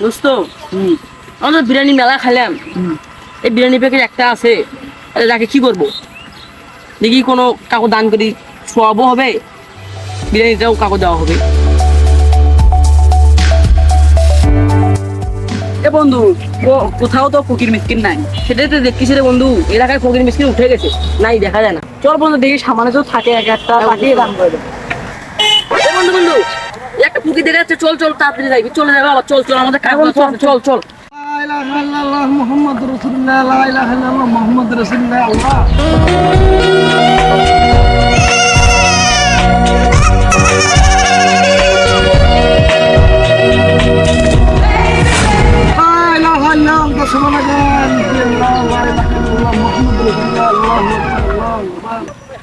দোস্ত আমরা বিরিয়ানি মেলা খাইলাম। এই বিরিয়ানি প্যাকেট একটা আছে। তাকে কি করব? দেখি কোনো কাকু দান করি হবে। বিরিয়ানিটাও কাকু দেওয়া হবে। এ বন্ধু কোথাও তো ফকির মিসকিন নাই। সেটাই তো দেখতেছি রে বন্ধু এলাকায় ফকির মিসকিন উঠে গেছে। নাই দেখা যায় না। চল বন্ধু দেখি সামানে তো থাকে এক একটা দান করে বন্ধু বন্ধু একটা ফুকি দেখা যাচ্ছে, চল চল, তাড়াতাড়ি যাইবি, চলে যাবে আবার চল চল, আমাদের কাজ চল চল চল।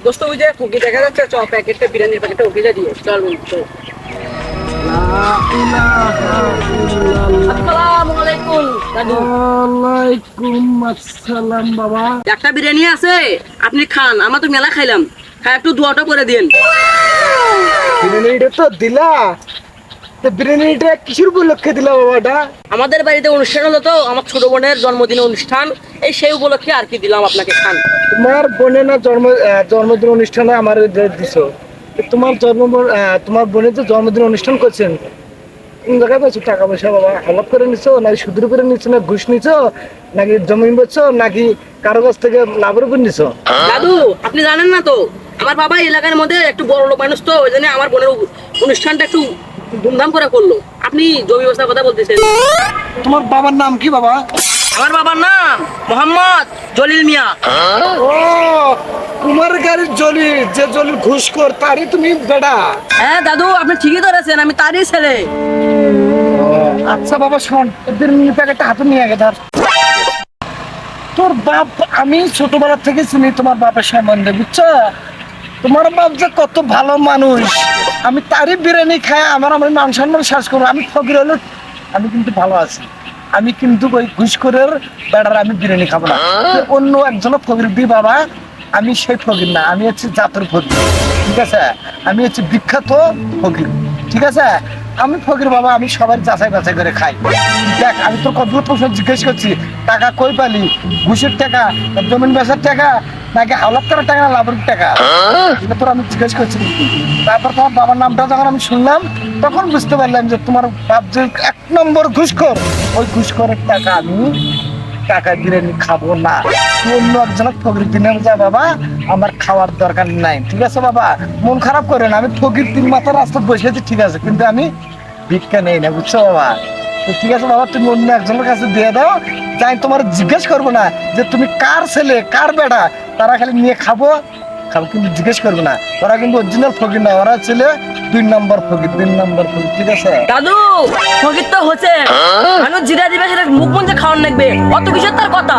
দোস্ত, ওই যে ফুকি দেখা যাচ্ছে চল প্যাকেটটা, বিরিয়ানির প্যাকেটটা ওকে যা দিয়ে চল চল। বাবা। একটা বিরিয়ানি আছে আপনি খান আমরা তো মেলা খাইলাম। খাই একটু দোয়াটা করে দিন বিরিয়ানিটা তো দিলা। বিরিয়ানিটা কিসের উপলক্ষে দিলা বাবাটা? আমাদের বাড়িতে অনুষ্ঠান হলো তো আমার ছোট বোনের জন্মদিন অনুষ্ঠান। এই সেই উপলক্ষে আর কি দিলাম আপনাকে খান। তোমার বোনের না জন্ম জন্মদিন অনুষ্ঠানে আমার দিছো? তোমার জন্ম তোমার বোনের যে জন্মদিন অনুষ্ঠান করছেন কোন জায়গায় পাচ্ছ টাকা পয়সা বাবা হলপ করে নিছো? নাকি সুদের করে নিছো? না ঘুষ নিছো? নাকি জমিন বেচছো? নাকি কারও কাছ থেকে লাভের উপর নিছো? দাদু আপনি জানেন না তো আমার বাবা এলাকার মধ্যে একটু বড় লোক মানুষ তো ওই জন্য আমার বোনের অনুষ্ঠানটা একটু ধুমধাম করে করল। আপনি জমি ব্যবস্থার কথা বলতেছেন। তোমার বাবার নাম কি বাবা? আমার বাবার নাম মোহাম্মদ জলিল মিয়া। ও জলি যে জলি ঘুষ কর তারই তুমি বেড়া। হ্যাঁ দাদু আপনি ঠিকই ধরেছেন আমি তারই ছেলে। আচ্ছা বাবা শোন এদের মিনি প্যাকেটটা হাতে নিয়ে আগে ধর। তোর বাপ আমি ছোটবেলা থেকে চিনি তোমার বাপের সম্বন্ধে বুঝছ? তোমার বাপ যে কত ভালো মানুষ। আমি তারই বিরিয়ানি খাই আমার আমার মান সম্মান শ্বাস করব আমি ফকির হলো আমি কিন্তু ভালো আছি। আমি কিন্তু ওই ঘুষখোরের বেড়ার আমি বিরিয়ানি খাব না। অন্য একজন ফকির দি বাবা আমি সেই ফকির না আমি হচ্ছে জাতের ফকির ঠিক আছে? আমি হচ্ছে বিখ্যাত ফকির ঠিক আছে? আমি ফকির বাবা আমি সবার যাচাই বাছাই করে খাই। দেখ আমি তোর কতগুলো প্রশ্ন জিজ্ঞেস করছি টাকা কই পালি? ঘুষের টাকা জমিন বেচার টাকা নাকি হাওলাত করার টাকা না লাভের টাকা? এটা তোর আমি জিজ্ঞেস করছি। তারপর তোমার বাবার নামটা যখন আমি শুনলাম তখন বুঝতে পারলাম যে তোমার বাপ যে এক নম্বর ঘুষখোর ওই ঘুষখোরের টাকা আমি টাকা বিরিয়ানি খাব না। অন্য একজনের ফকির দিনে যা বাবা, আমার খাওয়ার দরকার নাই। ঠিক আছে বাবা? মন খারাপ করে না, আমি ফকির তিন মাথার রাস্তা বসে আছি, ঠিক আছে, কিন্তু আমি ভিক্ষা নেই না, বুঝছ বাবা? ঠিক আছে বাবা, তুমি অন্য একজনের কাছে দিয়ে দাও যাই তোমার জিজ্ঞেস করব না যে তুমি কার ছেলে, কার বেটা? তারা খালি নিয়ে খাব খাব, কিন্তু জিজ্ঞেস করব না। ওরা কিন্তু অরিজিনাল ফকির না, ওরা ছেলে দুই নম্বর ফকির, তিন নম্বর ফকির, ঠিক আছে? দাদু, ফকির তো হচ্ছে। মানুষ জিরা দিবে, সেটা মুখ মঞ্চে খাওয়ান লাগবে অত কিসের তার কথা।